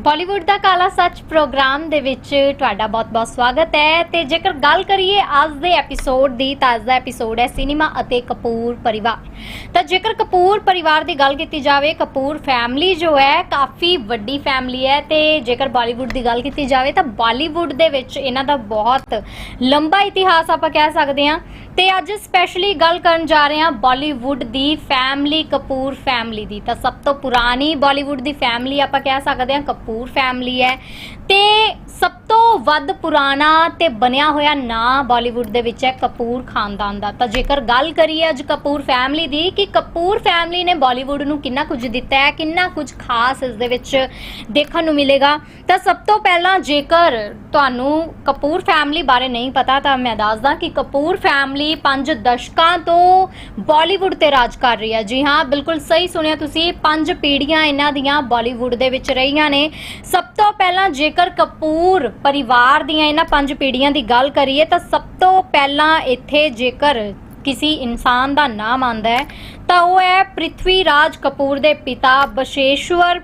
ਬਾਲੀਵੁੱਡ ਦਾ ਕਾਲਾ ਸੱਚ ਪ੍ਰੋਗਰਾਮ ਦੇ ਵਿੱਚ ਤੁਹਾਡਾ ਬਹੁਤ-ਬਹੁਤ ਸਵਾਗਤ ਹੈ ਤੇ ਜੇਕਰ ਗੱਲ ਕਰੀਏ ਅੱਜ ਦੇ ਐਪੀਸੋਡ ਦੀ, ਤਾਂ ਅੱਜ ਦਾ ਐਪੀਸੋਡ ਹੈ ਸਿਨੇਮਾ ਅਤੇ ਕਪੂਰ ਪਰਿਵਾਰ। ਤਾਂ ਜੇਕਰ ਕਪੂਰ ਪਰਿਵਾਰ ਦੀ ਗੱਲ ਕੀਤੀ ਜਾਵੇ, ਕਪੂਰ ਫੈਮਿਲੀ ਜੋ ਹੈ, ਕਾਫੀ ਵੱਡੀ ਫੈਮਿਲੀ ਹੈ ਤੇ ਜੇਕਰ ਬਾਲੀਵੁੱਡ ਦੀ ਗੱਲ ਕੀਤੀ ਜਾਵੇ, ਤਾਂ ਬਾਲੀਵੁੱਡ ਦੇ ਵਿੱਚ ਇਹਨਾਂ ਦਾ ਬਹੁਤ ਲੰਬਾ ਇਤਿਹਾਸ ਆਪਾਂ ਕਹਿ ਸਕਦੇ ਹਾਂ। ਤੇ ਅੱਜ ਸਪੈਸ਼ਲੀ ਗੱਲ ਕਰਨ ਜਾ ਰਹੇ ਹਾਂ ਬਾਲੀਵੁੱਡ ਦੀ ਫੈਮਿਲੀ ਕਪੂਰ ਫੈਮਿਲੀ ਦੀ। ਤਾਂ ਸਭ ਤੋਂ ਪੁਰਾਣੀ ਬਾਲੀਵੁੱਡ ਦੀ ਫੈਮਿਲੀ ਆਪਾਂ ਕਹਿ ਸਕਦੇ ਹਾਂ, ਕਪੂਰ ਫੈਮਿਲੀ ਹੈ। ਤੇ ਸਭ ਤੋਂ ਵੱਧ ਪੁਰਾਣਾ ਤੇ ਬਣਿਆ ਹੋਇਆ ਨਾਂ ਬਾਲੀਵੁੱਡ ਦੇ ਵਿੱਚ ਹੈ ਕਪੂਰ ਖਾਨਦਾਨ ਦਾ। ਤਾਂ ਜੇਕਰ ਗੱਲ ਕਰੀਏ ਅੱਜ ਕਪੂਰ ਫੈਮਿਲੀ ਦੀ, ਕਿ ਕਪੂਰ ਫੈਮਿਲੀ ਨੇ ਬਾਲੀਵੁੱਡ ਨੂੰ ਕਿੰਨਾ ਕੁਝ ਦਿੱਤਾ ਹੈ, ਕਿੰਨਾ ਕੁਝ ਖਾਸ ਇਸ ਦੇ ਵਿੱਚ ਦੇਖਣ ਨੂੰ ਮਿਲੇਗਾ। ਤਾਂ ਸਭ ਤੋਂ ਪਹਿਲਾਂ ਜੇਕਰ ਤੁਹਾਨੂੰ ਕਪੂਰ ਫੈਮਿਲੀ ਬਾਰੇ ਨਹੀਂ ਪਤਾ, ਤਾਂ ਮੈਂ ਦੱਸਦਾ ਕਿ ਕਪੂਰ ਫੈਮਿਲੀ ਪੰਜ ਦਸ਼ਕਾਂ ਤੋਂ ਬਾਲੀਵੁੱਡ ਤੇ ਰਾਜ ਕਰ ਰਹੀ ਹੈ। ਜੀ ਹਾਂ, ਬਿਲਕੁਲ ਸਹੀ ਸੁਣਿਆ ਤੁਸੀਂ, ਪੰਜ ਪੀੜ੍ਹੀਆਂ ਇਹਨਾਂ ਦੀਆਂ ਬਾਲੀਵੁੱਡ ਦੇ ਵਿੱਚ ਰਹੀਆਂ ਨੇ। ਸਭ ਤੋਂ ਪਹਿਲਾਂ ਜੇਕਰ ਕਪੂਰ ਪਰਿਵਾਰ ਦੀਆਂ ਇਹਨਾਂ ਪੰਜ ਪੀੜ੍ਹੀਆਂ ਦੀ ਗੱਲ ਕਰੀਏ ਤਾਂ ਸਭ ਤੋਂ ਪਹਿਲਾਂ ਇੱਥੇ ਜੇਕਰ ਕਿਸੇ ਇਨਸਾਨ ਦਾ ਨਾਮ ਆਂਦਾ ਹੈ, ਤਾਂ ਉਹ ਹੈ ਪ੍ਰਿਥਵੀ ਰਾਜ ਕਪੂਰ ਦੇ ਪਿਤਾ ਬਸ਼ੇਸ਼ਵਰ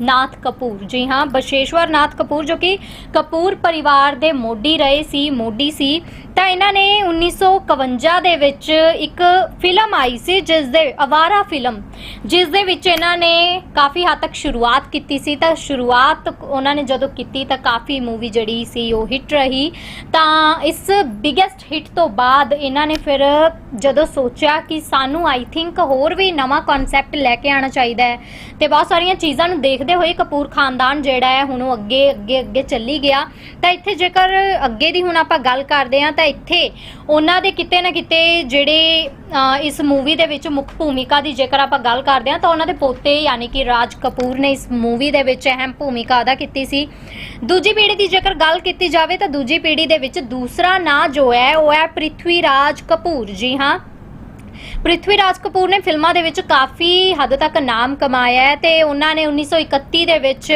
ਨਾਥ ਕਪੂਰ। ਜੀ ਹਾਂ, ਬਸ਼ੇਸ਼ਵਰ ਨਾਥ ਕਪੂਰ ਜੋ ਕਿ ਕਪੂਰ ਪਰਿਵਾਰ ਦੇ ਮੋਢੀ ਰਹੇ ਸੀ, ਮੋਢੀ ਸੀ। ਤਾਂ ਇਹਨਾਂ ਨੇ 1951 ਦੇ ਵਿੱਚ ਇੱਕ ਫਿਲਮ ਆਈ ਸੀ ਜਿਸ ਦੇ ਅਵਾਰਾ ਫਿਲਮ ਜਿਸ ਦੇ ਵਿੱਚ ਇਹਨਾਂ ਨੇ ਕਾਫੀ ਹੱਦ ਤੱਕ ਸ਼ੁਰੂਆਤ ਕੀਤੀ ਸੀ, ਤਾਂ ਸ਼ੁਰੂਆਤ ਉਹਨਾਂ ਨੇ ਜਦੋਂ ਕੀਤੀ ਤਾਂ ਕਾਫੀ ਮੂਵੀ ਜਿਹੜੀ ਸੀ ਉਹ ਹਿੱਟ ਰਹੀ। ਤਾਂ ਇਸ ਬਿਗੇਸਟ ਹਿੱਟ ਤੋਂ ਬਾਅਦ ਇਹਨਾਂ ਨੇ ਫਿਰ ਜਦੋਂ ਸੋਚਿਆ ਕਿ ਸਾਨੂੰ ਆਈ ਥਿੰਕ ਹੋਰ ਵੀ ਨਵਾਂ ਕਨਸੈਪਟ ਲੈ ਕੇ ਆਉਣਾ ਚਾਹੀਦਾ ਹੈ ਤੇ ਬਹੁਤ ਸਾਰੀਆਂ ਚੀਜ਼ਾਂ ਨੂੰ ਦੇਖਦੇ ਹੋਏ ਕਪੂਰ ਖਾਨਦਾਨ ਜਿਹੜਾ ਹੈ ਹੁਣ ਉਹ ਅੱਗੇ ਅੱਗੇ ਅੱਗੇ ਚੱਲੀ ਗਿਆ। ਤਾਂ ਇੱਥੇ ਜੇਕਰ ਅੱਗੇ ਦੀ ਹੁਣ ਆਪਾਂ ਗੱਲ ਕਰਦੇ ਹਾਂ ਤਾਂ ਇੱਥੇ ਉਹਨਾਂ ਦੇ ਕਿਤੇ ਨਾ ਕਿਤੇ ਜਿਹੜੇ ਇਸ ਮੂਵੀ ਦੇ ਵਿੱਚ ਮੁੱਖ ਭੂਮਿਕਾ ਦੀ ਜੇਕਰ ਆਪਾਂ ਗੱਲ ਕਰਦੇ ਹਾਂ ਤਾਂ ਉਹਨਾਂ ਦੇ ਪੋਤੇ ਯਾਨੀ ਕਿ ਰਾਜ ਕਪੂਰ ਨੇ ਇਸ ਮੂਵੀ ਦੇ ਵਿੱਚ ਅਹਿਮ ਭੂਮਿਕਾ ਅਦਾ ਕੀਤੀ ਸੀ। ਦੂਜੀ ਪੀੜ੍ਹੀ ਦੀ ਜੇਕਰ ਗੱਲ ਕੀਤੀ ਜਾਵੇ ਤਾਂ ਦੂਜੀ ਪੀੜ੍ਹੀ ਦੇ ਵਿੱਚ ਦੂਸਰਾ ਨਾਂ ਜੋ ਹੈ, ਉਹ ਹੈ ਪ੍ਰਿਥਵੀ ਰਾਜ ਕਪੂਰ। ਜੀ ਹਾਂ। ਪ੍ਰਿਥਵੀ ਰਾਜ ਕਪੂਰ ਨੇ ਫਿਲਮਾਂ ਦੇ ਵਿੱਚ ਕਾਫੀ ਹੱਦ ਤੱਕ ਨਾਮ ਕਮਾਇਆ ਹੈ ਤੇ ਉਹਨਾਂ ਨੇ 1931 ਦੇ ਵਿੱਚ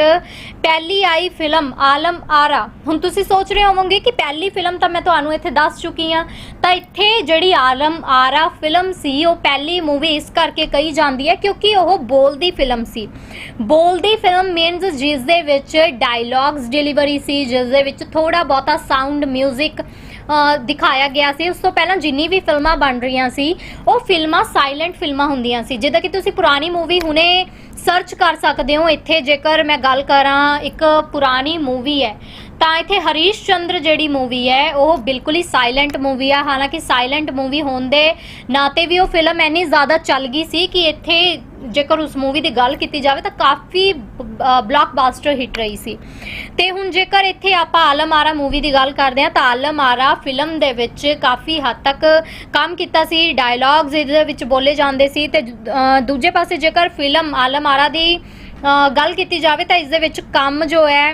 ਪਹਿਲੀ ਆਈ ਫਿਲਮ ਆਲਮ ਆਰਾ। ਹੁਣ ਤੁਸੀਂ ਸੋਚ ਰਹੇ ਹੋਵੋਗੇ ਕਿ ਪਹਿਲੀ ਫਿਲਮ ਤਾਂ ਮੈਂ ਤੁਹਾਨੂੰ ਇੱਥੇ ਦੱਸ ਚੁੱਕੀ ਹਾਂ, ਤਾਂ ਇੱਥੇ ਜਿਹੜੀ ਆਲਮ ਆਰਾ ਫਿਲਮ ਸੀ, ਉਹ ਪਹਿਲੀ ਮੂਵੀ ਇਸ ਕਰਕੇ ਕਹੀ ਜਾਂਦੀ ਹੈ ਕਿਉਂਕਿ ਉਹ ਬੋਲਦੀ ਫਿਲਮ ਸੀ। ਬੋਲਦੀ ਫਿਲਮ ਮੀਨਸ ਜਿਸ ਦੇ ਵਿੱਚ ਡਾਇਲੌਗਸ ਡਿਲੀਵਰੀ ਸੀ, ਜਿਸ ਦੇ ਵਿੱਚ ਥੋੜਾ ਬਹੁਤਾ ਸਾਊਂਡ 뮤직 ਦਿਖਾਇਆ ਗਿਆ ਸੀ। ਉਸ ਤੋਂ ਪਹਿਲਾਂ ਜਿੰਨੀ ਵੀ ਫਿਲਮਾਂ ਬਣ ਰਹੀਆਂ ਸੀ, ਉਹ ਫਿਲਮਾਂ ਸਾਇਲੈਂਟ ਫਿਲਮਾਂ ਹੁੰਦੀਆਂ ਸੀ। ਜਿੱਦਾਂ ਕਿ ਤੁਸੀਂ ਪੁਰਾਣੀ ਮੂਵੀ ਹੁਣੇ ਸਰਚ ਕਰ ਸਕਦੇ ਹੋ। ਇੱਥੇ ਜੇਕਰ ਮੈਂ ਗੱਲ ਕਰਾਂ, ਇੱਕ ਪੁਰਾਣੀ ਮੂਵੀ ਹੈ। ਤਾਂ ਇੱਥੇ ਹਰੀਸ਼ ਚੰਦਰ ਜਿਹੜੀ ਮੂਵੀ ਹੈ, ਉਹ ਬਿਲਕੁਲ ਹੀ ਸਾਇਲੈਂਟ ਮੂਵੀ ਆ। ਹਾਲਾਂਕਿ ਸਾਇਲੈਂਟ ਮੂਵੀ ਹੋਣ ਦੇ ਨਾਤੇ ਵੀ ਉਹ ਫਿਲਮ ਇੰਨੀ ਜ਼ਿਆਦਾ ਚੱਲ ਗਈ ਸੀ ਕਿ ਇੱਥੇ ਜੇਕਰ ਉਸ ਮੂਵੀ ਦੀ ਗੱਲ ਕੀਤੀ ਜਾਵੇ ਤਾਂ ਕਾਫੀ ਬਲੌਕਬਸਟਰ ਹਿੱਟ ਰਹੀ ਸੀ। ਤੇ ਹੁਣ ਜੇਕਰ ਇੱਥੇ ਆਪਾਂ ਆਲਮ ਆਰਾ ਮੂਵੀ ਦੀ ਗੱਲ ਕਰਦੇ ਹਾਂ ਤਾਂ ਆਲਮਾਰਾ ਫਿਲਮ ਦੇ ਵਿੱਚ ਕਾਫੀ ਹੱਦ ਤੱਕ ਕੰਮ ਕੀਤਾ ਸੀ ਡਾਇਲੌਗਸ ਇਹਦੇ ਵਿੱਚ ਬੋਲੇ ਜਾਂਦੇ ਸੀ ਤੇ ਦੂਜੇ ਪਾਸੇ ਜੇਕਰ ਫਿਲਮ ਆਲਮ ਆਰਾ ਦੀ ਗੱਲ ਕੀਤੀ ਜਾਵੇ ਤਾਂ ਇਸ ਦੇ ਵਿੱਚ ਕੰਮ ਜੋ ਹੈ,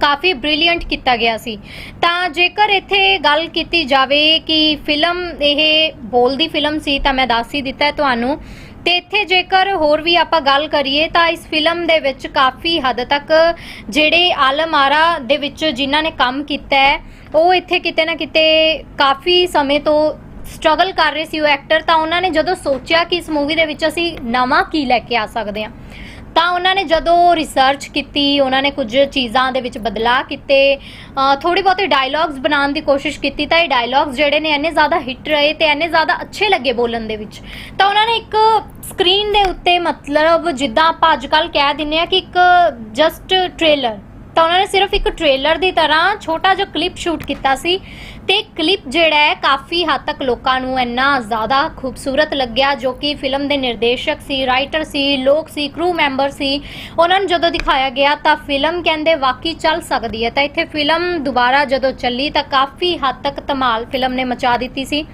ਕਾਫੀ ਬ੍ਰਿਲੀਅੰਟ ਕੀਤਾ ਗਿਆ ਸੀ। ਤਾਂ ਜੇਕਰ ਇੱਥੇ ਗੱਲ ਕੀਤੀ ਜਾਵੇ ਕਿ ਫਿਲਮ ਇਹ ਬੋਲਦੀ ਫਿਲਮ ਸੀ ਤਾਂ ਮੈਂ ਦੱਸ ਹੀ ਦਿੱਤਾ ਤੁਹਾਨੂੰ ਤੇ ਇੱਥੇ ਜੇਕਰ ਹੋਰ ਵੀ ਆਪਾਂ ਗੱਲ ਕਰੀਏ ਤਾਂ ਇਸ ਫਿਲਮ ਦੇ ਵਿੱਚ ਕਾਫੀ ਹੱਦ ਤੱਕ ਜਿਹੜੇ ਆਲਮਾਰਾ ਦੇ ਵਿੱਚ ਜਿਨ੍ਹਾਂ ਨੇ ਕੰਮ ਕੀਤਾ ਹੈ, ਉਹ ਇੱਥੇ ਕਿਤੇ ਨਾ ਕਿਤੇ ਕਾਫੀ ਸਮੇਂ ਤੋਂ ਸਟਰਗਲ ਕਰ ਰਹੇ ਸੀ ਉਹ ਐਕਟਰ ਤਾਂ ਉਹਨਾਂ ਨੇ ਜਦੋਂ ਸੋਚਿਆ ਕਿ ਇਸ ਮੂਵੀ ਦੇ ਵਿੱਚ ਅਸੀਂ ਨਵਾਂ ਕੀ ਲੈ ਕੇ ਆ ਸਕਦੇ ਹਾਂ। ਤਾਂ ਉਹਨਾਂ ਨੇ ਜਦੋਂ ਰਿਸਰਚ ਕੀਤੀ, ਉਹਨਾਂ ਨੇ ਕੁਝ ਚੀਜ਼ਾਂ ਦੇ ਵਿੱਚ ਬਦਲਾਅ ਕੀਤੇ ਥੋੜੀ ਬਹੁਤੇ ਡਾਇਲੌਗਸ ਬਣਾਉਣ ਦੀ ਕੋਸ਼ਿਸ਼ ਕੀਤੀ, ਤਾਂ ਇਹ ਡਾਇਲੌਗਸ ਜਿਹੜੇ ਨੇ ਇੰਨੇ ਜ਼ਿਆਦਾ ਹਿੱਟ ਰਹੇ ਤੇ ਇੰਨੇ ਜ਼ਿਆਦਾ ਅੱਛੇ ਲੱਗੇ ਬੋਲਣ ਦੇ ਵਿੱਚ। ਤਾਂ ਉਹਨਾਂ ਨੇ ਇੱਕ ਸਕਰੀਨ ਦੇ ਉੱਤੇ ਮਤਲਬ ਜਿੱਦਾਂ ਆਪਾਂ ਅੱਜਕੱਲ ਕਹਿ ਦਿੰਨੇ ਆ ਕਿ ਇੱਕ ਜਸਟ ਟ੍ਰੇਲਰ ਤਾਂ ਉਹਨਾਂ ਨੇ ਸਿਰਫ ਇੱਕ ਟ੍ਰੇਲਰ ਦੀ ਤਰ੍ਹਾਂ ਛੋਟਾ ਜਿਹਾ ਕਲਿੱਪ ਸ਼ੂਟ ਕੀਤਾ ਸੀ ਤੇ ਕਲਿੱਪ ਜਿਹੜਾ ਹੈ ਕਾਫੀ ਹੱਦ ਤੱਕ ਲੋਕਾਂ ਨੂੰ ਇੰਨਾ ਜ਼ਿਆਦਾ ਖੂਬਸੂਰਤ ਲੱਗਿਆ, ਜੋ ਕਿ ਫਿਲਮ ਦੇ ਨਿਰਦੇਸ਼ਕ ਸੀ ਰਾਈਟਰ ਸੀ, ਲੋਕ ਸੀ ਕਰੂ ਮੈਂਬਰ ਸੀ, ਉਹਨਾਂ ਨੂੰ ਜਦੋਂ ਦਿਖਾਇਆ ਗਿਆ ਤਾਂ ਫਿਲਮ ਕਹਿੰਦੇ ਵਾਕਈ ਚੱਲ ਸਕਦੀ ਹੈ। ਤਾਂ ਇੱਥੇ ਫਿਲਮ ਦੁਬਾਰਾ ਜਦੋਂ ਚੱਲੀ ਤਾਂ ਕਾਫੀ ਹੱਦ ਤੱਕ ਧਮਾਲ ਫਿਲਮ ਨੇ ਮਚਾ ਦਿੱਤੀ ਸੀ।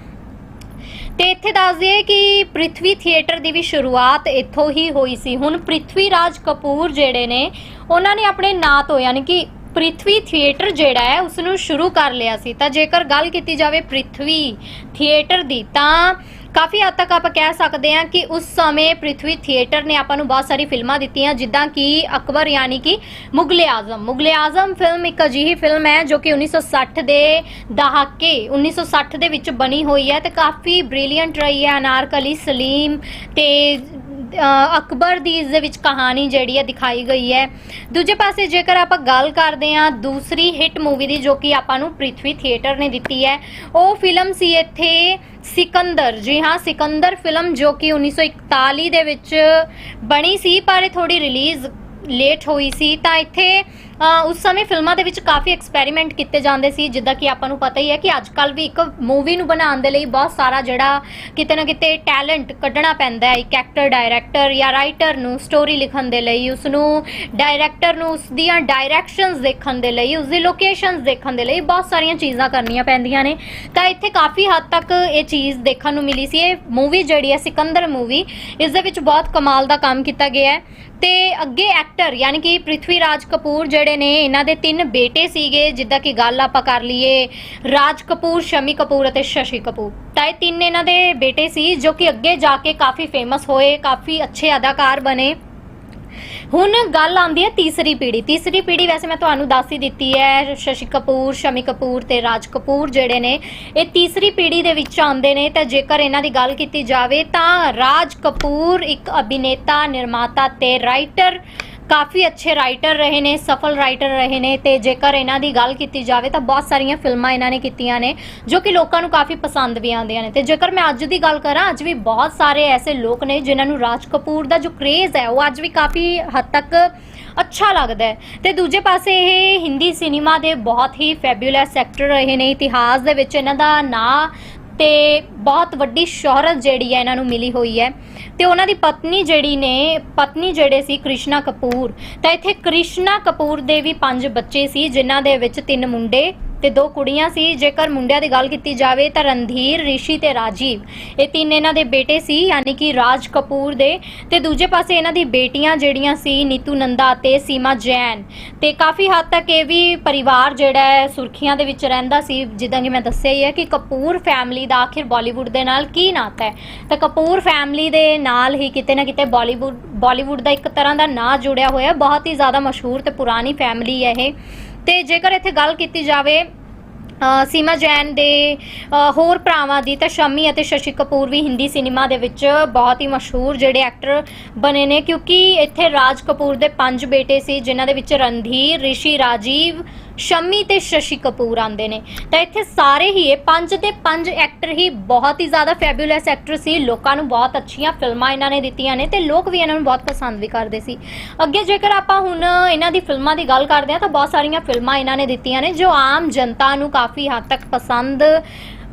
ਤੇ ਇੱਥੇ ਦੱਸ ਦਈਏ ਕਿ ਪ੍ਰਿਥਵੀ ਥੀਏਟਰ ਦੀ ਵੀ ਸ਼ੁਰੂਆਤ ਇੱਥੋਂ ਹੀ ਹੋਈ ਸੀ। ਹੁਣ ਪ੍ਰਿਥਵੀ ਰਾਜ ਕਪੂਰ ਜਿਹੜੇ ਨੇ, ਉਹਨਾਂ ਨੇ ਆਪਣੇ ਨਾਂ ਤੋਂ ਯਾਨੀ ਕਿ ਪ੍ਰਿਥਵੀ ਥੀਏਟਰ ਜਿਹੜਾ ਹੈ ਉਸ ਨੂੰ ਸ਼ੁਰੂ ਕਰ ਲਿਆ ਸੀ। ਤਾਂ ਜੇਕਰ ਗੱਲ ਕੀਤੀ ਜਾਵੇ ਪ੍ਰਿਥਵੀ ਥੀਏਟਰ ਦੀ, ਤਾਂ ਕਾਫੀ ਹੱਦ ਤੱਕ ਆਪਾਂ ਕਹਿ ਸਕਦੇ ਹਾਂ ਕਿ ਉਸ ਸਮੇਂ ਪ੍ਰਿਥਵੀ ਥੀਏਟਰ ਨੇ ਆਪਾਂ ਨੂੰ ਬਹੁਤ ਸਾਰੀ ਫਿਲਮਾਂ ਦਿੱਤੀਆਂ, ਜਿੱਦਾਂ ਕਿ ਅਕਬਰ ਯਾਨੀ ਕਿ ਮੁਗਲੇ ਆਜ਼ਮ। ਮੁਗਲੇ ਆਜ਼ਮ ਫਿਲਮ ਇੱਕ ਅਜਿਹੀ ਫਿਲਮ ਹੈ ਜੋ ਕਿ 1960 ਦੇ ਦਹਾਕੇ 1960 ਦੇ ਵਿੱਚ ਬਣੀ ਹੋਈ ਹੈ ਤੇ ਕਾਫੀ ਬ੍ਰਿਲੀਅੰਟ ਰਹੀ ਹੈ। ਅਨਾਰਕਲੀ, ਸਲੀਮ ਤੇ ਅਕਬਰ ਦੀ ਇਸ ਦੇ ਵਿੱਚ ਕਹਾਣੀ ਜਿਹੜੀ ਹੈ ਦਿਖਾਈ ਗਈ ਹੈ। ਦੂਜੇ ਪਾਸੇ ਜੇਕਰ ਆਪਾਂ ਗੱਲ ਕਰਦੇ ਹਾਂ, ਦੂਸਰੀ ਹਿੱਟ ਮੂਵੀ ਦੀ ਜੋ ਕਿ ਆਪਾਂ ਨੂੰ ਪ੍ਰਿਥਵੀ ਥੀਏਟਰ ਨੇ ਦਿੱਤੀ ਹੈ, ਉਹ ਫਿਲਮ ਸੀ ਇੱਥੇ ਸਿਕੰਦਰ। ਜੀ ਹਾਂ, ਸਿਕੰਦਰ ਫਿਲਮ ਜੋ ਕਿ 1941 ਦੇ ਵਿੱਚ ਬਣੀ ਸੀ, ਪਰ ਇਹ ਥੋੜੀ ਰਿਲੀਜ਼ ਲੇਟ ਹੋਈ ਸੀ। ਤਾਂ ਇੱਥੇ ਉਸ ਸਮੇਂ ਫਿਲਮਾਂ ਦੇ ਵਿੱਚ ਕਾਫੀ ਐਕਸਪੈਰੀਮੈਂਟ ਕੀਤੇ ਜਾਂਦੇ ਸੀ, ਜਿੱਦਾਂ ਕਿ ਆਪਾਂ ਨੂੰ ਪਤਾ ਹੀ ਹੈ ਕਿ ਅੱਜ ਕੱਲ ਵੀ ਇੱਕ ਮੂਵੀ ਨੂੰ ਬਣਾਉਣ ਦੇ ਲਈ ਬਹੁਤ ਸਾਰਾ ਜਿਹੜਾ ਕਿਤੇ ਨਾ ਕਿਤੇ ਟੈਲੈਂਟ ਕੱਢਣਾ ਪੈਂਦਾ ਹੈ, ਇੱਕ ਐਕਟਰ ਡਾਇਰੈਕਟਰ ਜਾਂ ਰਾਈਟਰ ਨੂੰ ਸਟੋਰੀ ਲਿਖਣ ਦੇ ਲਈ ਉਸ ਨੂੰ ਡਾਇਰੈਕਟਰ ਨੂੰ ਉਸ ਦੀਆਂ ਡਾਇਰੈਕਸ਼ਨਸ ਦੇਖਣ ਦੇ ਲਈ ਉਸ ਦੀ ਲੋਕੇਸ਼ਨਸ ਦੇਖਣ ਦੇ ਲਈ ਬਹੁਤ ਸਾਰੀਆਂ ਚੀਜ਼ਾਂ ਕਰਨੀਆਂ ਪੈਂਦੀਆਂ ਨੇ। ਤਾਂ ਇੱਥੇ ਕਾਫੀ ਹੱਦ ਤੱਕ ਇਹ ਚੀਜ਼ ਦੇਖਣ ਨੂੰ ਮਿਲੀ ਸੀ। ਇਹ ਮੂਵੀ ਜਿਹੜੀ ਹੈ ਸਿਕੰਦਰ ਮੂਵੀ ਇਸ ਦੇ ਵਿੱਚ ਬਹੁਤ ਕਮਾਲ ਦਾ ਕੰਮ ਕੀਤਾ ਗਿਆ ਹੈ। ਤੇ ਅੱਗੇ ਐਕਟਰ ਯਾਨੀ ਕਿ ਪ੍ਰਿਥਵੀ ਰਾਜ ਕਪੂਰ ਜਿਹੜੇ ਨੇ, ਇਹਨਾਂ ਦੇ ਤਿੰਨ ਬੇਟੇ ਸੀਗੇ, ਜਿੱਦਾਂ ਕਿ ਗੱਲ ਆਪਾਂ ਕਰ ਲਈਏ, ਰਾਜ ਕਪੂਰ, ਸ਼ਮੀ ਕਪੂਰ ਅਤੇ ਸ਼ਸ਼ੀ ਕਪੂਰ। ਤਾਂ ਇਹ ਤਿੰਨ ਇਹਨਾਂ ਦੇ ਬੇਟੇ ਸੀ, ਜੋ ਕਿ ਅੱਗੇ ਜਾ ਕੇ ਕਾਫੀ ਫੇਮਸ ਹੋਏ, ਕਾਫੀ ਅੱਛੇ ਅਦਾਕਾਰ ਬਣੇ। ਹੁਣ ਗੱਲ ਆਉਂਦੀ ਹੈ ਤੀਸਰੀ ਪੀੜ੍ਹੀ। ਤੀਸਰੀ ਪੀੜ੍ਹੀ ਵੈਸੇ ਮੈਂ ਤੁਹਾਨੂੰ ਦੱਸ ਹੀ ਦਿੱਤੀ ਹੈ, ਸ਼ਸ਼ੀ ਕਪੂਰ, ਸ਼ਮੀ ਕਪੂਰ ਤੇ ਰਾਜ ਕਪੂਰ ਜਿਹੜੇ ਨੇ, ਇਹ ਤੀਸਰੀ ਪੀੜੀ ਦੇ ਵਿੱਚ ਆਉਂਦੇ ਨੇ। ਤਾਂ ਜੇਕਰ ਇਹਨਾਂ ਦੀ ਗੱਲ ਕੀਤੀ ਜਾਵੇ ਤਾਂ ਰਾਜ ਕਪੂਰ ਇੱਕ ਅਭਿਨੇਤਾ, ਨਿਰਮਾਤਾ ਤੇ ਰਾਈਟਰ ਕਾਫੀ ਅੱਛੇ ਰਾਈਟਰ ਰਹੇ ਨੇ, ਸਫਲ ਰਾਈਟਰ ਰਹੇ ਨੇ ਤੇ ਜੇਕਰ ਇਹਨਾਂ ਦੀ ਗੱਲ ਕੀਤੀ ਜਾਵੇ ਤਾਂ ਬਹੁਤ ਸਾਰੀਆਂ ਫਿਲਮਾਂ ਇਹਨਾਂ ਨੇ ਕੀਤੀਆਂ ਨੇ, ਜੋ ਕਿ ਲੋਕਾਂ ਨੂੰ ਕਾਫੀ ਪਸੰਦ ਵੀ ਆਉਂਦੀਆਂ ਨੇ। ਤੇ ਜੇਕਰ ਮੈਂ ਅੱਜ ਦੀ ਗੱਲ ਕਰਾਂ, ਅੱਜ ਵੀ ਬਹੁਤ ਸਾਰੇ ਐਸੇ ਲੋਕ ਨੇ ਜਿਨ੍ਹਾਂ ਨੂੰ ਰਾਜ ਕਪੂਰ ਦਾ ਜੋ ਕ੍ਰੇਜ਼ ਹੈ, ਉਹ ਅੱਜ ਵੀ ਕਾਫੀ ਹੱਦ ਤੱਕ ਅੱਛਾ ਲੱਗਦਾ ਹੈ। ਤੇ ਦੂਜੇ ਪਾਸੇ ਇਹ ਹਿੰਦੀ ਸਿਨੇਮਾ ਦੇ ਬਹੁਤ ਹੀ ਫੈਬੂਲਸ ਐਕਟਰ ਰਹੇ ਨੇ, ਇਤਿਹਾਸ ਦੇ ਵਿੱਚ ਇਹਨਾਂ ਦਾ ਨਾਂ ਤੇ ਬਹੁਤ ਵੱਡੀ ਸ਼ੋਹਰਤ ਜਿਹੜੀ ਹੈ ਇਹਨਾਂ ਨੂੰ ਮਿਲੀ ਹੋਈ ਹੈ। ਤੇ ਉਹਨਾਂ ਦੀ ਪਤਨੀ ਜਿਹੜੀ ਨੇ, ਪਤਨੀ ਜਿਹੜੇ ਸੀ ਕ੍ਰਿਸ਼ਨਾ ਕਪੂਰ। ਤਾਂ ਇੱਥੇ ਕ੍ਰਿਸ਼ਨਾ ਕਪੂਰ ਦੇ ਵੀ ਪੰਜ ਬੱਚੇ ਸੀ, ਜਿਨ੍ਹਾਂ ਦੇ ਵਿੱਚ ਤਿੰਨ ਮੁੰਡੇ ਤੇ ਦੋ ਕੁੜੀਆਂ ਸੀ। ਜੇਕਰ ਮੁੰਡਿਆਂ ਦੀ ਗੱਲ ਕੀਤੀ ਜਾਵੇ ਤਾਂ ਰਣਧੀਰ, ਰਿਸ਼ੀ ਤੇ ਰਾਜੀਵ। ਇਹ ਤਿੰਨ ਇਹਨਾਂ ਦੇ ਬੇਟੇ ਸੀ, ਯਾਨੀ ਕਿ ਰਾਜ ਕਪੂਰ ਦੇ। ਤੇ ਦੂਜੇ ਪਾਸੇ ਇਹਨਾਂ ਦੀ ਬੇਟੀਆਂ ਜਿਹੜੀਆਂ ਸੀ, ਨੀਤੂ ਨੰਦਾ ਤੇ ਸੀਮਾ ਜੈਨ। ਤੇ ਕਾਫੀ ਹੱਦ ਤੱਕ ਇਹ ਵੀ ਪਰਿਵਾਰ ਜਿਹੜਾ ਹੈ, ਸੁਰਖੀਆਂ ਦੇ ਵਿੱਚ ਰਹਿੰਦਾ ਸੀ। ਜਿੱਦਾਂ ਕਿ ਮੈਂ ਦੱਸਿਆ ਹੀ ਹੈ ਕਿ ਕਪੂਰ ਫੈਮਿਲੀ ਦਾ ਆਖਿਰ ਬਾਲੀਵੁੱਡ ਦੇ ਨਾਲ ਕੀ ਨਾਤਾ ਹੈ। ਤਾਂ ਕਪੂਰ ਫੈਮਿਲੀ ਦੇ ਨਾਲ ਹੀ ਕਿਤੇ ਨਾ ਕਿਤੇ ਬਾਲੀਵੁੱਡ ਬਾਲੀਵੁੱਡ ਦਾ ਇੱਕ ਤਰ੍ਹਾਂ ਦਾ ਨਾਂ ਜੁੜਿਆ ਹੋਇਆ। ਬਹੁਤ ਹੀ ਜ਼ਿਆਦਾ ਮਸ਼ਹੂਰ ਤੇ ਪੁਰਾਣੀ ਫੈਮਿਲੀ ਹੈ ਇਹ। ਤੇ ਜੇਕਰ ਇੱਥੇ ਗੱਲ ਕੀਤੀ ਜਾਵੇ ਸੀਮਾ ਜੈਨ ਦੇ ਹੋਰ ਭਰਾਵਾਂ ਦੀ, ਤਾਂ ਸ਼ਮੀ ਅਤੇ ਸ਼ਸ਼ੀ ਕਪੂਰ ਵੀ ਹਿੰਦੀ ਸਿਨੇਮਾ ਦੇ ਵਿੱਚ ਬਹੁਤ ਹੀ ਮਸ਼ਹੂਰ ਜਿਹੜੇ ਐਕਟਰ ਬਣੇ ਨੇ, ਕਿਉਂਕਿ ਇੱਥੇ ਰਾਜ ਕਪੂਰ ਦੇ ਪੰਜ ਬੇਟੇ ਸੀ, ਜਿਨ੍ਹਾਂ ਦੇ ਵਿੱਚ ਰਣਧੀਰ, ਰਿਸ਼ੀ ਰਾਜੀਵ ਸ਼ਮੀ ਤੇ ਸ਼ਸ਼ੀ ਕਪੂਰ ਆਉਂਦੇ ਨੇ। ਤਾਂ ਇੱਥੇ ਸਾਰੇ ਹੀ ਇਹ ਪੰਜ ਦੇ ਪੰਜ ਐਕਟਰ ਹੀ ਬਹੁਤ ਹੀ ਜ਼ਿਆਦਾ ਫੈਬੂਲਸ ਐਕਟਰ ਸੀ। ਲੋਕਾਂ ਨੂੰ ਬਹੁਤ ਅੱਛੀਆਂ ਫਿਲਮਾਂ ਇਹਨਾਂ ਨੇ ਦਿੱਤੀਆਂ ਨੇ ਤੇ ਲੋਕ ਵੀ ਇਹਨਾਂ ਨੂੰ ਬਹੁਤ ਪਸੰਦ ਵੀ ਕਰਦੇ ਸੀ। ਅੱਗੇ ਜੇਕਰ ਆਪਾਂ ਹੁਣ ਇਹਨਾਂ ਦੀ ਫਿਲਮਾਂ ਦੀ ਗੱਲ ਕਰਦੇ ਹਾਂ ਤਾਂ ਬਹੁਤ ਸਾਰੀਆਂ ਫਿਲਮਾਂ ਇਹਨਾਂ ਨੇ ਦਿੱਤੀਆਂ ਨੇ ਜੋ ਆਮ ਜਨਤਾ ਨੂੰ ਕਾਫੀ ਹੱਦ ਤੱਕ ਪਸੰਦ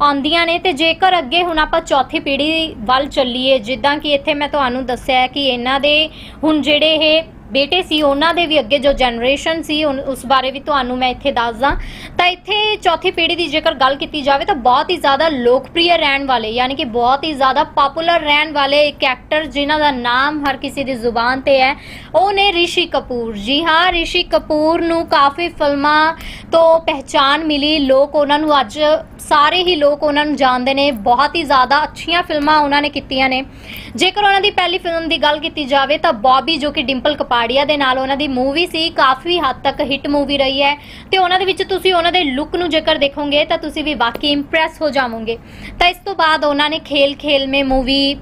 ਆਉਂਦੀਆਂ ਨੇ ਤੇ ਜੇਕਰ ਅੱਗੇ ਹੁਣ ਆਪਾਂ ਚੌਥੀ ਪੀੜ੍ਹੀ ਵੱਲ ਚੱਲੀਏ, ਜਿੱਦਾਂ ਕਿ ਇੱਥੇ ਮੈਂ ਤੁਹਾਨੂੰ ਦੱਸਿਆ ਕਿ ਇਹਨਾਂ ਦੇ ਹੁਣ ਜਿਹੜੇ ਇਹ ਬੇਟੇ ਸੀ, ਉਹਨਾਂ ਦੇ ਵੀ ਅੱਗੇ ਜੋ ਜਨਰੇਸ਼ਨ ਸੀ, ਉਨ- ਉਸ ਬਾਰੇ ਵੀ ਤੁਹਾਨੂੰ ਮੈਂ ਇੱਥੇ ਦੱਸਦਾ। ਤਾਂ ਇੱਥੇ ਚੌਥੀ ਪੀੜ੍ਹੀ ਦੀ ਜੇਕਰ ਗੱਲ ਕੀਤੀ ਜਾਵੇ ਤਾਂ ਬਹੁਤ ਹੀ ਜ਼ਿਆਦਾ ਲੋਕਪ੍ਰਿਯ ਰਹਿਣ ਵਾਲੇ, ਯਾਨੀ ਕਿ ਬਹੁਤ ਹੀ ਜ਼ਿਆਦਾ ਪਪੂਲਰ ਰਹਿਣ ਵਾਲੇ ਇੱਕ ਐਕਟਰ ਜਿਨ੍ਹਾਂ ਦਾ ਨਾਮ ਹਰ ਕਿਸੇ ਦੀ ਜ਼ੁਬਾਨ ਤੇ ਹੈ, ਉਹ ਨੇ ਰਿਸ਼ੀ ਕਪੂਰ। ਜੀ ਹਾਂ, ਰਿਸ਼ੀ ਕਪੂਰ ਨੂੰ ਕਾਫੀ ਫਿਲਮਾਂ ਤੋਂ ਪਹਿਚਾਨ ਮਿਲੀ। ਲੋਕ ਉਹਨਾਂ ਨੂੰ ਅੱਜ ਸਾਰੇ ਹੀ ਲੋਕ ਉਹਨਾਂ ਨੂੰ ਜਾਣਦੇ ਨੇ। ਬਹੁਤ ਹੀ ਜ਼ਿਆਦਾ ਅੱਛੀਆਂ ਫਿਲਮਾਂ ਉਹਨਾਂ ਨੇ ਕੀਤੀਆਂ ਨੇ। ਜੇਕਰ ਉਹਨਾਂ ਦੀ ਪਹਿਲੀ ਫਿਲਮ ਦੀ ਗੱਲ ਕੀਤੀ ਜਾਵੇ ਤਾਂ ਬੌਬੀ ਜੋ ਕਿ ਡਿੰਪਲ ਕਪਾੜੀਆ ਦੇ ਨਾਲ ਉਹਨਾਂ ਦੀ ਮੂਵੀ ਸੀ, ਕਾਫੀ ਹੱਦ ਤੱਕ ਹਿੱਟ ਮੂਵੀ ਰਹੀ ਹੈ। ਤੇ ਉਹਨਾਂ ਦੇ ਵਿੱਚ ਤੁਸੀਂ ਉਹਨਾਂ ਦੇ ਲੁੱਕ ਨੂੰ ਜੇਕਰ ਦੇਖੋਗੇ ਤਾਂ ਤੁਸੀਂ ਵੀ ਵਾਕਈ ਇੰਪ੍ਰੈਸ ਹੋ ਜਾਵੋਗੇ। ਤਾਂ ਇਸ ਤੋਂ ਬਾਅਦ ਉਹਨਾਂ ਨੇ ਖੇਲ ਖੇਲ ਮੇ ਮੂਵੀ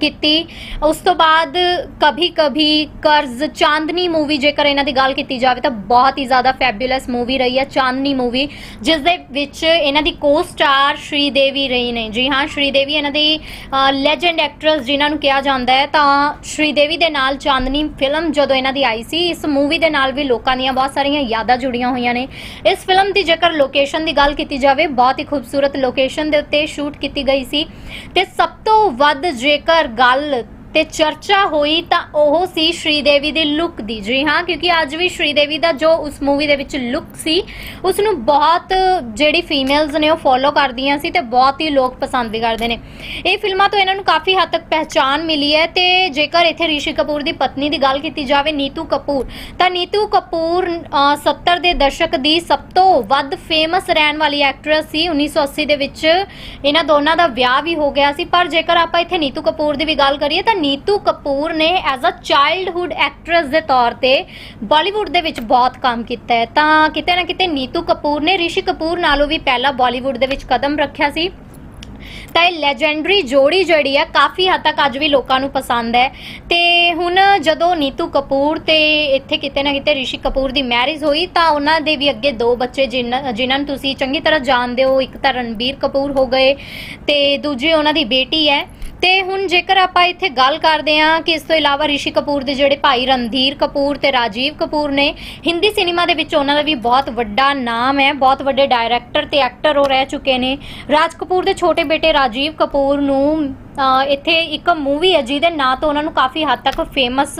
ਕੀਤੀ। ਉਸ ਤੋਂ ਬਾਅਦ ਕਭੀ ਕਭੀ ਕਰਜ਼ ਚਾਂਦਨੀ ਮੂਵੀ ਜੇਕਰ ਇਹਨਾਂ ਦੀ ਗੱਲ ਕੀਤੀ ਜਾਵੇ ਤਾਂ ਬਹੁਤ ਹੀ ਜ਼ਿਆਦਾ ਫੈਬੂਲਸ ਮੂਵੀ ਰਹੀ ਹੈ, ਚਾਂਦਨੀ ਮੂਵੀ ਜਿਸ ਦੇ ਵਿੱਚ ਇਹਨਾਂ ਦੀ ਕੋ-ਸਟਾਰ ਸ਼੍ਰੀਦੇਵੀ ਰਹੀ ਨੇ। ਜੀ ਹਾਂ, ਸ਼੍ਰੀਦੇਵੀ ਇਹਨਾਂ ਦੀ ਲੈਜੈਂਡ ਐਕਟਰੈਸ ਜਿਨ੍ਹਾਂ ਨੂੰ ਕਿਹਾ ਜਾਂਦਾ ਹੈ, ਤਾਂ ਸ਼੍ਰੀਦੇਵੀ ਦੇ ਨਾਲ ਚਾਂਦਨੀ ਫਿਲਮ ਜਦੋਂ ਇਹਨਾਂ ਦੀ ਆਈ ਸੀ, ਇਸ ਮੂਵੀ ਦੇ ਨਾਲ ਵੀ ਲੋਕਾਂ ਦੀਆਂ ਬਹੁਤ ਸਾਰੀਆਂ ਯਾਦਾਂ ਜੁੜੀਆਂ ਹੋਈਆਂ ਨੇ। ਇਸ ਫਿਲਮ ਦੀ ਜੇਕਰ ਲੋਕੇਸ਼ਨ ਦੀ ਗੱਲ ਕੀਤੀ ਜਾਵੇ, ਬਹੁਤ ਹੀ ਖੂਬਸੂਰਤ ਲੋਕੇਸ਼ਨ ਦੇ ਉੱਤੇ ਸ਼ੂਟ ਕੀਤੀ ਗਈ ਸੀ। ਤੇ ਸਭ ਤੋਂ ਵੱਧ ਜੇਕਰ ਗੱਲ ਤੇ ਚਰਚਾ ਹੋਈ ਤਾਂ ਉਹ ਸੀ ਸ਼੍ਰੀਦੇਵੀ ਦੀ ਲੁੱਕ ਦੀ। ਜੀ ਹਾਂ ਕਿਉਂਕਿ ਅੱਜ ਵੀ ਸ਼੍ਰੀਦੇਵੀ ਦਾ ਜੋ ਉਸ ਮੂਵੀ ਦੇ ਵਿੱਚ ਲੁੱਕ ਸੀ ਉਸ ਨੂੰ ਬਹੁਤ ਜਿਹੜੀ ਫੀਮੇਲਸ ਨੇ ਉਹ ਫੋਲੋ ਕਰਦੀਆਂ ਸੀ ਤੇ ਬਹੁਤ ਹੀ ਲੋਕ ਪਸੰਦ ਵੀ ਕਰਦੇ ਨੇ। ਇਹ ਫਿਲਮਾਂ ਤੋਂ ਇਹਨਾਂ ਨੂੰ ਕਾਫੀ ਹੱਦ ਤੱਕ ਪਹਿਚਾਨ ਮਿਲੀ ਹੈ ਤੇ ਜੇਕਰ ਇੱਥੇ ਰਿਸ਼ੀ ਕਪੂਰ ਦੀ ਪਤਨੀ ਦੀ ਗੱਲ ਕੀਤੀ ਜਾਵੇ ਨੀਤੂ ਕਪੂਰ ਤਾਂ ਨੀਤੂ ਕਪੂਰ ਅ, 70 ਦੇ ਦਸ਼ਕ ਦੀ ਸਭ ਤੋਂ ਵੱਧ ਫੇਮਸ ਰਹਿਣ ਵਾਲੀ ਐਕਟਰੈਸ ਸੀ। 1980 ਦੇ ਵਿੱਚ ਇਹਨਾਂ ਦੋਨਾਂ ਦਾ ਵਿਆਹ ਵੀ ਹੋ ਗਿਆ ਸੀ। ਪਰ ਜੇਕਰ ਆਪਾਂ ਇੱਥੇ ਨੀਤੂ ਕਪੂਰ ਦੀ ਵੀ ਗੱਲ ਕਰੀਏ ਤਾਂ ਨੀਤੂ ਕਪੂਰ ਨੇ ਐਜ਼ ਅ ਚਾਈਲਡਹੁੱਡ ਐਕਟਰੈਸ ਦੇ ਤੌਰ ਤੇ ਬਾਲੀਵੁੱਡ ਦੇ ਵਿੱਚ ਬਹੁਤ ਕੰਮ ਕੀਤਾ ਹੈ। ਤਾਂ ਕਿਤੇ ਨਾ ਕਿਤੇ ਨੀਤੂ ਕਪੂਰ ਨੇ ਰਿਸ਼ੀ ਕਪੂਰ ਨਾਲੋਂ ਵੀ ਪਹਿਲਾਂ ਬਾਲੀਵੁੱਡ ਦੇ ਵਿੱਚ ਕਦਮ ਰੱਖਿਆ ਸੀ। ਤਾਂ ਇਹ ਲੈਜੈਂਡਰੀ ਜੋੜੀ ਜਿਹੜੀ ਹੈ, ਕਾਫੀ ਹੱਦ ਤੱਕ ਅੱਜ ਵੀ ਲੋਕਾਂ ਨੂੰ ਪਸੰਦ ਹੈ। ਤੇ ਹੁਣ ਜਦੋਂ ਨੀਤੂ ਕਪੂਰ ਤੇ ਇੱਥੇ ਕਿਤੇ ਨਾ ਕਿਤੇ ਰਿਸ਼ੀ ਕਪੂਰ ਦੀ ਮੈਰਿਜ ਹੋਈ, ਤਾਂ ਉਹਨਾਂ ਦੇ ਵੀ ਅੱਗੇ ਦੋ ਬੱਚੇ ਜਿਨ੍ਹਾਂ ਜਿਨ੍ਹਾਂ ਨੂੰ ਤੁਸੀਂ ਚੰਗੀ ਤਰ੍ਹਾਂ ਜਾਣਦੇ ਹੋ, ਇੱਕ ਤਾਂ ਰਣਬੀਰ ਕਪੂਰ ਹੋ ਗਏ ਤੇ ਦੂਜੇ ਉਹਨਾਂ ਦੀ ਬੇਟੀ ਹੈ। ਤੇ ਹੁਣ ਜੇਕਰ ਆਪਾਂ ਇੱਥੇ ਗੱਲ ਕਰਦੇ ਹਾਂ ਕਿ ਇਸ ਤੋਂ ਇਲਾਵਾ ਰਿਸ਼ੀ ਕਪੂਰ ਦੇ ਜਿਹੜੇ ਭਾਈ ਰਣਧੀਰ ਕਪੂਰ ਤੇ ਰਾਜੀਵ ਕਪੂਰ ਨੇ, ਹਿੰਦੀ ਸਿਨੇਮਾ ਦੇ ਵਿੱਚ ਉਹਨਾਂ ਦਾ ਵੀ ਬਹੁਤ ਵੱਡਾ ਨਾਮ ਹੈ, ਬਹੁਤ ਵੱਡੇ ਡਾਇਰੈਕਟਰ ਤੇ ਐਕਟਰ ਉਹ ਰਹਿ ਚੁੱਕੇ ਨੇ। ਰਾਜ ਕਪੂਰ ਦੇ ਛੋਟੇ ਬੇਟੇ ਰਾਜੀਵ ਕਪੂਰ ਨੂੰ ਇੱਥੇ ਇੱਕ ਮੂਵੀ ਹੈ ਜਿਹਦੇ ਨਾਂ ਤੋਂ ਉਹਨਾਂ ਨੂੰ ਕਾਫੀ ਹੱਦ ਤੱਕ ਫੇਮਸ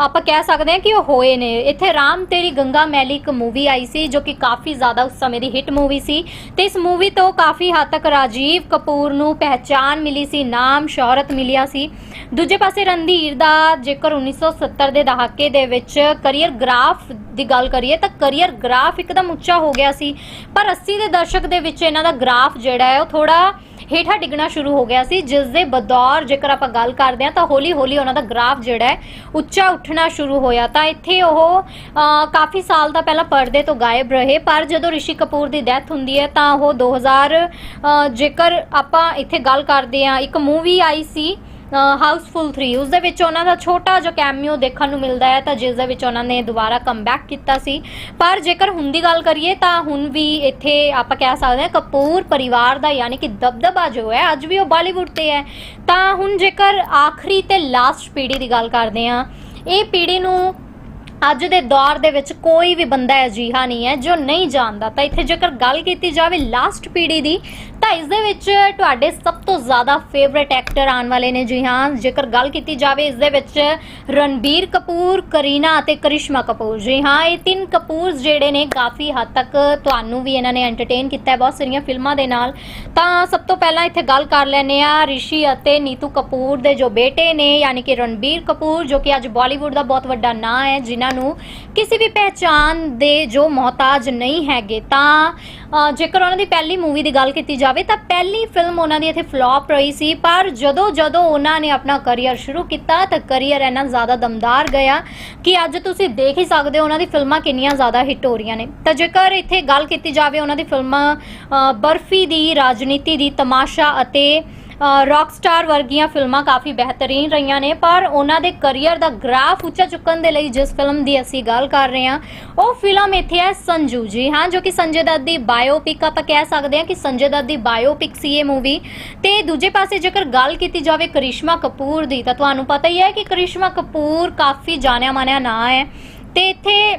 ਆਪਾਂ ਕਹਿ ਸਕਦੇ ਹਾਂ ਕਿ ਉਹ ਹੋਏ ਨੇ। ਇੱਥੇ ਰਾਮ ਤੇਰੀ ਗੰਗਾ ਮੈਲੀ ਇੱਕ ਮੂਵੀ ਆਈ ਸੀ ਜੋ ਕਿ ਕਾਫੀ ਜ਼ਿਆਦਾ ਉਸ ਸਮੇਂ ਦੀ ਹਿੱਟ ਮੂਵੀ ਸੀ ਤੇ ਇਸ ਮੂਵੀ ਤੋਂ ਕਾਫੀ ਹੱਦ ਤੱਕ ਰਾਜੀਵ ਕਪੂਰ ਨੂੰ ਪਹਿਚਾਨ ਮਿਲੀ ਸੀ, ਨਾਮ, ਸ਼ੌਹਰਤ ਮਿਲਿਆ ਸੀ। ਦੂਜੇ ਪਾਸੇ ਰਣਧੀਰ ਦਾ ਜੇਕਰ 1970 ਦੇ ਦਹਾਕੇ ਦੇ ਵਿੱਚ ਕਰੀਅਰ ਗ੍ਰਾਫ ਦੀ ਗੱਲ ਕਰੀਏ ਤਾਂ ਕਰੀਅਰ ਗ੍ਰਾਫ ਇੱਕਦਮ ਉੱਚਾ ਹੋ ਗਿਆ ਸੀ। ਪਰ 80 ਦੇ ਦਸ਼ਕ ਦੇ ਵਿੱਚ ਇਹਨਾਂ ਦਾ ਗ੍ਰਾਫ ਜਿਹੜਾ ਹੈ ਉਹ ਥੋੜਾ ਹੇਠਾਂ ਡਿੱਗਣਾ ਸ਼ੁਰੂ ਹੋ ਗਿਆ ਸੀ, ਜਿਸ ਦੇ ਬਦੌਰ ਜੇਕਰ ਆਪਾਂ ਗੱਲ ਕਰਦੇ ਹਾਂ ਤਾਂ ਹੌਲੀ ਹੌਲੀ ਉਹਨਾਂ ਦਾ ਗ੍ਰਾਫ ਜਿਹੜਾ ਹੈ ਉੱਚਾ ਉੱਠਣਾ ਸ਼ੁਰੂ ਹੋਇਆ। ਤਾਂ ਇੱਥੇ ਉਹ ਕਾਫੀ ਸਾਲ ਦਾ ਪਹਿਲਾਂ ਪਰਦੇ ਤੋਂ ਗਾਇਬ ਰਹੇ ਪਰ ਜਦੋਂ ਰਿਸ਼ੀ ਕਪੂਰ ਦੀ ਡੈਥ ਹੁੰਦੀ ਹੈ ਤਾਂ ਉਹ 2000 ਅਹ, ਜੇਕਰ ਆਪਾਂ ਇੱਥੇ ਗੱਲ ਕਰਦੇ ਹਾਂ ਇੱਕ ਮੂਵੀ ਆਈ ਸੀ ਹਾਊਸਫੁਲ 3 ਉਸ ਦੇ ਵਿੱਚ ਉਹਨਾਂ ਦਾ ਛੋਟਾ ਜਿਹਾ ਕੈਮੀਓ ਦੇਖਣ ਨੂੰ ਮਿਲਦਾ ਹੈ, ਤਾਂ ਜਿਸ ਦੇ ਵਿੱਚ ਉਹਨਾਂ ਨੇ ਦੁਬਾਰਾ ਕਮਬੈਕ ਕੀਤਾ ਸੀ। ਪਰ ਜੇਕਰ ਹੁਣ ਦੀ ਗੱਲ ਕਰੀਏ, ਤਾਂ ਹੁਣ ਵੀ ਇੱਥੇ ਆਪਾਂ ਕਹਿ ਸਕਦੇ ਹਾਂ, ਕਪੂਰ ਪਰਿਵਾਰ ਦਾ ਯਾਨੀ ਕਿ ਦਬਦਬਾ ਜੋ ਹੈ, ਅੱਜ ਵੀ ਉਹ ਬਾਲੀਵੁੱਡ ਤੇ ਹੈ। ਤਾਂ ਹੁਣ ਜੇਕਰ ਆਖਰੀ ਤੇ ਲਾਸਟ ਪੀੜ੍ਹੀ ਦੀ ਗੱਲ ਕਰਦੇ ਹਾਂ, ਇਹ ਪੀੜ੍ਹੀ ਨੂੰ ਅੱਜ ਦੇ ਦੌਰ ਦੇ ਵਿੱਚ ਕੋਈ ਵੀ ਬੰਦਾ ਅਜਿਹਾ ਨਹੀਂ ਹੈ ਜੋ ਨਹੀਂ ਜਾਣਦਾ। ਤਾਂ ਇੱਥੇ ਜੇਕਰ ਗੱਲ ਕੀਤੀ ਜਾਵੇ ਲਾਸਟ ਪੀੜ੍ਹੀ ਦੀ, ਤਾਂ ਇਸ ਦੇ ਵਿੱਚ ਤੁਹਾਡੇ ਸਭ ਤੋਂ ਜ਼ਿਆਦਾ ਫੇਵਰਿਟ ਐਕਟਰ ਆਉਣ ਵਾਲੇ ਨੇ ਜੀ ਹਾਂ। ਜੇਕਰ ਗੱਲ ਕੀਤੀ ਜਾਵੇ ਇਸ ਦੇ ਵਿੱਚ ਰਣਬੀਰ ਕਪੂਰ, ਕਰੀਨਾ ਅਤੇ ਕਰਿਸ਼ਮਾ ਕਪੂਰ। ਜੀ ਹਾਂ, ਇਹ ਤਿੰਨ ਕਪੂਰ ਜਿਹੜੇ ਨੇ ਕਾਫੀ ਹੱਦ ਤੱਕ ਤੁਹਾਨੂੰ ਵੀ ਇਹਨਾਂ ਨੇ ਐਂਟਰਟੇਨ ਕੀਤਾ ਹੈ, ਬਹੁਤ ਸਾਰੀਆਂ ਫਿਲਮਾਂ ਦੇ ਨਾਲ। ਤਾਂ ਸਭ ਤੋਂ ਪਹਿਲਾਂ ਇੱਥੇ ਗੱਲ ਕਰ ਲੈਨੇ ਆ ਰਿਸ਼ੀ ਅਤੇ ਨੀਤੂ ਕਪੂਰ ਦੇ ਜੋ ਬੇਟੇ ਨੇ, ਯਾਨੀ ਕਿ ਰਣਬੀਰ ਕਪੂਰ, ਜੋ ਕਿ ਅੱਜ ਬਾਲੀਵੁੱਡ ਦਾ ਬਹੁਤ ਵੱਡਾ ਨਾਂ ਹੈ, ਜਿਨ੍ਹਾਂ ਨੂੰ ਕਿਸੇ ਵੀ ਪਹਿਚਾਨ ਦੇ ਜੋ ਮੁਹਤਾਜ ਨਹੀਂ ਹੈਗੇ, ਤਾਂ ਜੇਕਰ ਉਹਨਾਂ ਦੀ ਪਹਿਲੀ ਮੂਵੀ ਦੀ ਗੱਲ ਕੀਤੀ ਜਾਵੇ, ਤਾਂ ਪਹਿਲੀ ਫਿਲਮ ਉਹਨਾਂ ਦੀ ਇੱਥੇ ਫਲॉप ਰਹੀ ਸੀ, ਪਰ ਜਦੋਂ ਜਦੋਂ ਉਹਨਾਂ ਨੇ ਆਪਣਾ ਕੈਰੀਅਰ ਸ਼ੁਰੂ ਕੀਤਾ, ਤਾਂ ਕੈਰੀਅਰ ਇੰਨਾ ਜ਼ਿਆਦਾ ਦਮਦਾਰ ਗਿਆ ਕਿ ਅੱਜ ਤੁਸੀਂ ਦੇਖ ਹੀ ਸਕਦੇ ਹੋ ਉਹਨਾਂ ਦੀ ਫਿਲਮਾਂ ਕਿੰਨੀਆਂ ਜ਼ਿਆਦਾ ਹਿੱਟ ਹੋ ਰਹੀਆਂ ਨੇ। ਤਾਂ ਜੇਕਰ ਇੱਥੇ ਗੱਲ ਕੀਤੀ ਜਾਵੇ ਉਹਨਾਂ ਦੀ ਫਿਲਮਾਂ ਬਰਫੀ ਦੀ, ਰਾਜਨੀਤੀ ਦੀ, ਤਮਾਸ਼ਾ ਅਤੇ ਰੌਕਸਟਾਰ ਵਰਗੀਆਂ ਫਿਲਮਾਂ ਕਾਫੀ ਬਿਹਤਰੀਨ ਰਹੀਆਂ ਨੇ, ਪਰ ਉਹਨਾਂ ਦੇ ਕੈਰੀਅਰ ਦਾ ਗ੍ਰਾਫ ਉੱਚਾ ਚੁੱਕਣ ਦੇ ਲਈ ਜਿਸ ਫਿਲਮ ਦੀ ਅਸੀਂ ਗੱਲ ਕਰ ਰਹੇ ਹਾਂ, ਉਹ ਫਿਲਮ ਇੱਥੇ ਹੈ ਸੰਜੂ ਜੀ, ਹਾਂ, ਜੋ ਕਿ ਸੰਜੇ ਦੱਤ ਦੀ ਬਾਇਓਪਿਕ ਆਪਾਂ ਕਹਿ ਸਕਦੇ ਹਾਂ ਕਿ ਸੰਜੇ ਦੱਤ ਦੀ ਬਾਇਓਪਿਕ ਸੀ ਇਹ ਮੂਵੀ ਤੇ ਦੂਜੇ ਪਾਸੇ ਜੇਕਰ ਗੱਲ ਕੀਤੀ ਜਾਵੇ ਕਰਿਸ਼ਮਾ ਕਪੂਰ ਦੀ, ਤਾਂ ਤੁਹਾਨੂੰ ਪਤਾ ਹੀ ਹੈ ਕਿ ਕਰਿਸ਼ਮਾ ਕਪੂਰ ਕਾਫੀ ਜਾਣਿਆ ਮਾਨਿਆ ਨਾਂ ਹੈ। ਤੇ ਇੱਥੇ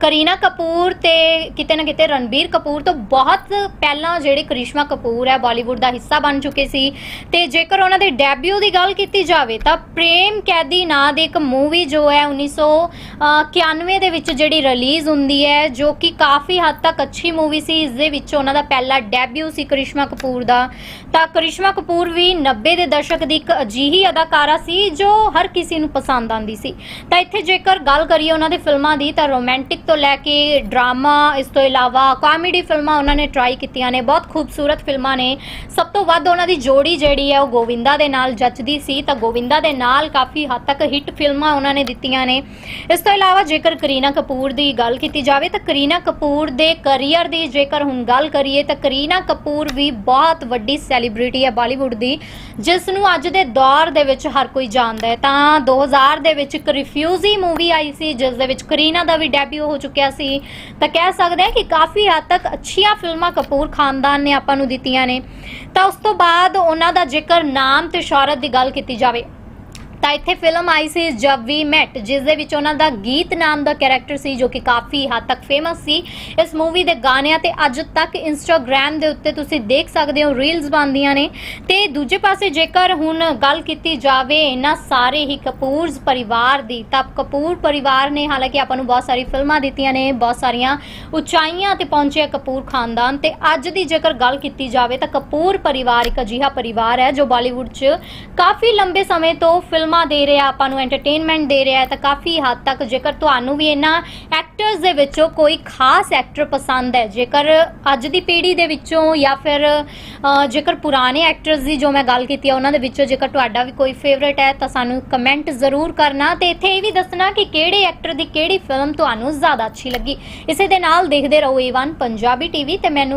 ਕਰੀਨਾ ਕਪੂਰ ਤੇ ਕਿਤੇ ਨਾ ਕਿਤੇ ਰਣਬੀਰ ਕਪੂਰ ਤੋਂ ਬਹੁਤ ਪਹਿਲਾਂ ਜਿਹੜੇ ਕਰਿਸ਼ਮਾ ਕਪੂਰ ਹੈ, ਬਾਲੀਵੁੱਡ ਦਾ ਹਿੱਸਾ ਬਣ ਚੁੱਕੇ ਸੀ। ਤੇ ਜੇਕਰ ਉਹਨਾਂ ਦੇ ਡੈਬਿਊ ਦੀ ਗੱਲ ਕੀਤੀ ਜਾਵੇ ਤਾਂ ਪ੍ਰੇਮ ਕੈਦੀ ਨਾਂ ਦੀ ਇੱਕ ਮੂਵੀ ਜੋ ਹੈ 1991 ਦੇ ਵਿੱਚ ਜਿਹੜੀ ਰਿਲੀਜ਼ ਹੁੰਦੀ ਹੈ, ਜੋ ਕਿ ਕਾਫੀ ਹੱਦ ਤੱਕ ਅੱਛੀ ਮੂਵੀ ਸੀ, ਇਸ ਦੇ ਵਿੱਚ ਉਹਨਾਂ ਦਾ ਪਹਿਲਾ ਡੈਬਿਊ ਸੀ ਕਰਿਸ਼ਮਾ ਕਪੂਰ ਦਾ। ਤਾਂ ਕਰਿਸ਼ਮਾ ਕਪੂਰ ਵੀ 90 ਦੇ ਦਸ਼ਕ ਦੀ ਇੱਕ ਅਜਿਹੀ ਅਦਾਕਾਰਾ ਸੀ ਜੋ ਹਰ ਕਿਸੇ ਨੂੰ ਪਸੰਦ ਆਂਦੀ ਸੀ। ਤਾਂ ਇੱਥੇ ਜੇਕਰ ਗੱਲ ਕਰੀਏ ਉਹਨਾਂ ਦੇ ਫਿਲਮਾਂ ਦੀ, ਤਾਂ ਰੋਮਾਂਟਿਕ ਤੋਂ ਲੈ ਕੇ ਡਰਾਮਾ, ਇਸ ਤੋਂ ਇਲਾਵਾ ਕਾਮੇਡੀ ਫਿਲਮਾਂ ਉਹਨਾਂ ਨੇ ਟਰਾਈ ਕੀਤੀਆਂ ਨੇ। ਬਹੁਤ ਖੂਬਸੂਰਤ ਫਿਲਮਾਂ ਨੇ। ਸਭ ਤੋਂ ਵੱਧ ਉਹਨਾਂ ਦੀ ਜੋੜੀ ਜਿਹੜੀ ਹੈ ਉਹ ਗੋਵਿੰਦਾ ਦੇ ਨਾਲ ਜੱਚਦੀ ਸੀ। ਤਾਂ ਗੋਵਿੰਦਾ ਦੇ ਨਾਲ ਕਾਫੀ ਹੱਦ ਤੱਕ ਹਿੱਟ ਫਿਲਮਾਂ ਉਹਨਾਂ ਨੇ ਦਿੱਤੀਆਂ ਨੇ। ਇਸ ਤੋਂ ਇਲਾਵਾ ਜੇਕਰ ਕਰੀਨਾ ਕਪੂਰ ਦੀ ਗੱਲ ਕੀਤੀ ਜਾਵੇ, ਤਾਂ ਕਰੀਨਾ ਕਪੂਰ ਦੇ ਕੈਰੀਅਰ ਦੀ ਜੇਕਰ ਹੁਣ ਗੱਲ ਕਰੀਏ, ਤਾਂ ਕਰੀਨਾ ਕਪੂਰ ਵੀ ਬਹੁਤ ਵੱਡੀ ਸੈਲ ਸੈਲੀਬ੍ਰਿਟੀ ਹੈ ਬਾਲੀਵੁੱਡ ਦੀ ਜਿਸ ਨੂੰ ਅੱਜ ਦੇ ਦੌਰ ਦੇ ਵਿੱਚ ਹਰ ਕੋਈ ਜਾਣਦਾ ਹੈ। ਤਾਂ 2000 ਦੇ ਵਿੱਚ ਇੱਕ ਰਿਫਿਊਜੀ ਮੂਵੀ ਆਈ ਸੀ, ਜਿਸ ਦੇ ਵਿੱਚ ਕਰੀਨਾ ਦਾ ਵੀ ਡੈਬਿਊ ਹੋ ਚੁੱਕਿਆ ਸੀ। ਤਾਂ ਕਹਿ ਸਕਦੇ ਹਾਂ ਕਿ ਕਾਫੀ ਹੱਦ ਤੱਕ ਅੱਛੀਆਂ ਫਿਲਮਾਂ ਕਪੂਰ ਖਾਨਦਾਨ ਨੇ ਆਪਾਂ ਨੂੰ ਦਿੱਤੀਆਂ ਨੇ। ਤਾਂ ਉਸ ਤੋਂ ਬਾਅਦ ਉਹਨਾਂ ਦਾ ਜੇਕਰ ਨਾਮ ਤੇ ਸ਼ੌਹਰਤ ਦੀ ਗੱਲ ਕੀਤੀ ਜਾਵੇ ਤਾਂ ਇੱਥੇ ਫਿਲਮ ਆਈ ਸੀ ਜਬ ਵੀ ਮੈਟ ਜਿਸ ਦੇ ਵਿੱਚ ਉਹਨਾਂ ਦਾ ਗੀਤ ਨਾਮ ਦਾ ਕੈਰੈਕਟਰ ਸੀ ਜੋ ਕਿ ਕਾਫੀ ਹੱਦ ਤੱਕ ਫੇਮਸ ਸੀ। ਇਸ ਮੂਵੀ ਦੇ ਗਾਣਿਆਂ ਤੇ ਅੱਜ ਤੱਕ ਇੰਸਟਾਗ੍ਰam ਦੇ ਉੱਤੇ ਤੁਸੀਂ ਦੇਖ ਸਕਦੇ ਹੋ ਰੀਲਸ ਬਣਦੀਆਂ ਨੇ। ਤੇ ਦੂਜੇ ਪਾਸੇ ਜੇਕਰ ਹੁਣ ਗੱਲ ਕੀਤੀ ਜਾਵੇ ਇਹਨਾਂ ਸਾਰੇ ਹੀ ਕਪੂਰਸ ਪਰਿਵਾਰ ਦੀ, ਤਾਂ ਕਪੂਰ ਪਰਿਵਾਰ ਨੇ ਹਾਲਾਂਕਿ ਆਪਾਂ ਨੂੰ ਬਹੁਤ ਸਾਰੀ ਫਿਲਮਾਂ ਦਿੱਤੀਆਂ ਨੇ, ਬਹੁਤ ਸਾਰੀਆਂ ਉਚਾਈਆਂ ਤੇ ਪਹੁੰਚਿਆ ਕਪੂਰ ਖਾਨਦਾਨ। ਤੇ ਅੱਜ ਦੀ ਜੇਕਰ ਗੱਲ ਕੀਤੀ ਜਾਵੇ ਤਾਂ ਕਪੂਰ ਪਰਿਵਾਰ ਇੱਕ ਅਜਿਹਾ ਪਰਿਵਾਰ ਹੈ ਜੋ ਬਾਲੀਵੁੱਡ 'ਚ ਕਾਫੀ ਲੰਬੇ ਸਮੇਂ ਤੋਂ ਫਿਲਮ ਦੇ ਰਿਹਾ, ਆਪਾਂ ਨੂੰ ਐਂਟਰਟੇਨਮੈਂਟ ਦੇ ਰਿਹਾ ਤਾਂ ਕਾਫੀ ਹੱਦ ਤੱਕ ਜੇਕਰ ਤੁਹਾਨੂੰ ਵੀ ਇਹਨਾਂ ਐਕਟਰਸ ਦੇ ਵਿੱਚੋਂ ਕੋਈ ਖਾਸ ਐਕਟਰ ਪਸੰਦ ਹੈ, ਜੇਕਰ ਅੱਜ ਦੀ ਪੀੜ੍ਹੀ ਦੇ ਵਿੱਚੋਂ ਜਾਂ ਫਿਰ ਜੇਕਰ ਪੁਰਾਣੇ ਐਕਟਰਸ ਦੀ ਜੋ ਮੈਂ ਗੱਲ ਕੀਤੀ ਹੈ ਉਹਨਾਂ ਦੇ ਵਿੱਚੋਂ ਜੇਕਰ ਤੁਹਾਡਾ ਵੀ ਕੋਈ ਫੇਵਰੇਟ ਹੈ, ਤਾਂ ਸਾਨੂੰ ਕਮੈਂਟ ਜ਼ਰੂਰ ਕਰਨਾ ਤੇ ਇੱਥੇ ਇਹ ਵੀ ਦੱਸਣਾ ਕਿ ਕਿਹੜੇ ਐਕਟਰ ਦੀ ਕਿਹੜੀ ਫਿਲਮ ਤੁਹਾਨੂੰ ਜ਼ਿਆਦਾ ਅੱਛੀ ਲੱਗੀ। ਇਸੇ ਦੇ ਨਾਲ ਦੇਖਦੇ ਰਹੋ ਏਵਨ ਪੰਜਾਬੀ ਟੀਵੀ ਤੇ ਮੈਨੂੰ